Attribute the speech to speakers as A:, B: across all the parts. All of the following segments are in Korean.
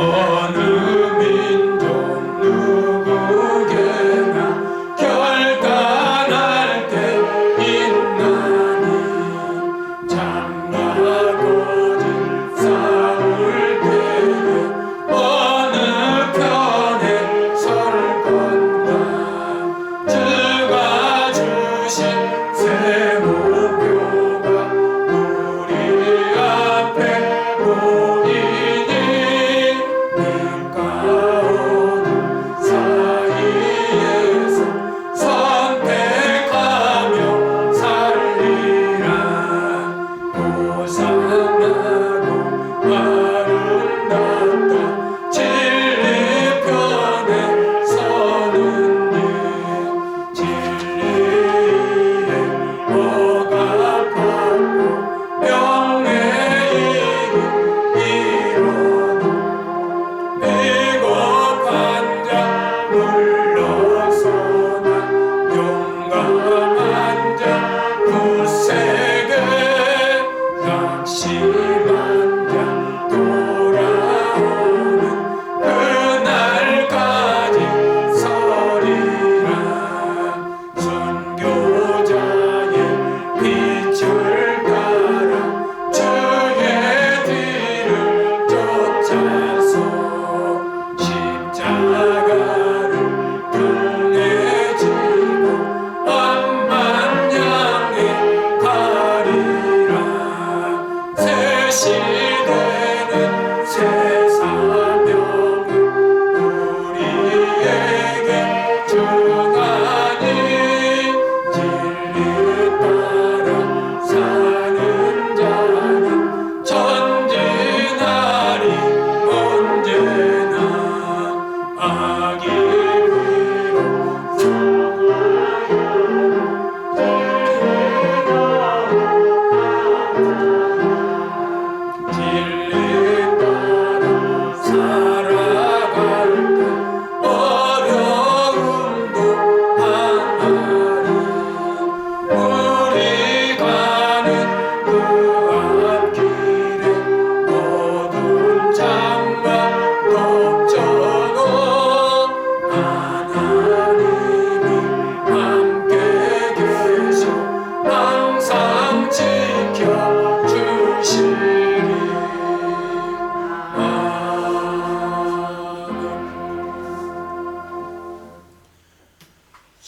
A: 어. 시바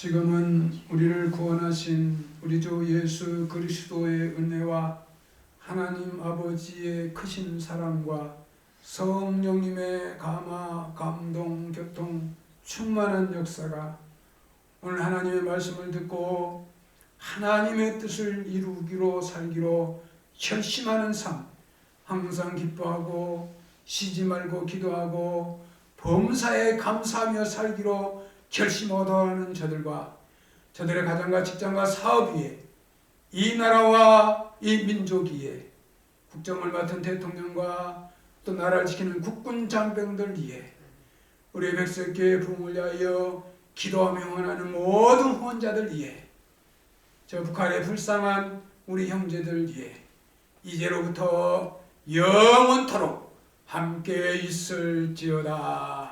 A: 지금은 우리를 구원하신 우리 주 예수 그리스도의 은혜와 하나님 아버지의 크신 사랑과 성령님의 감화, 감동, 교통, 충만한 역사가 오늘 하나님의 말씀을 듣고 하나님의 뜻을 이루기로 살기로 결심하는 삶, 항상 기뻐하고 쉬지 말고 기도하고 범사에 감사하며 살기로 결심 얻어가는 저들과 저들의 가정과 직장과 사업 위에 이 나라와 이 민족 위에 국정을 맡은 대통령과 또 나라를 지키는 국군 장병들 위에 우리 백석교회 부흥을 위하여 기도하며 원하는 모든 후원자들 위에 저 북한의 불쌍한 우리 형제들 위해 이제로부터 영원토록 함께 있을지어다.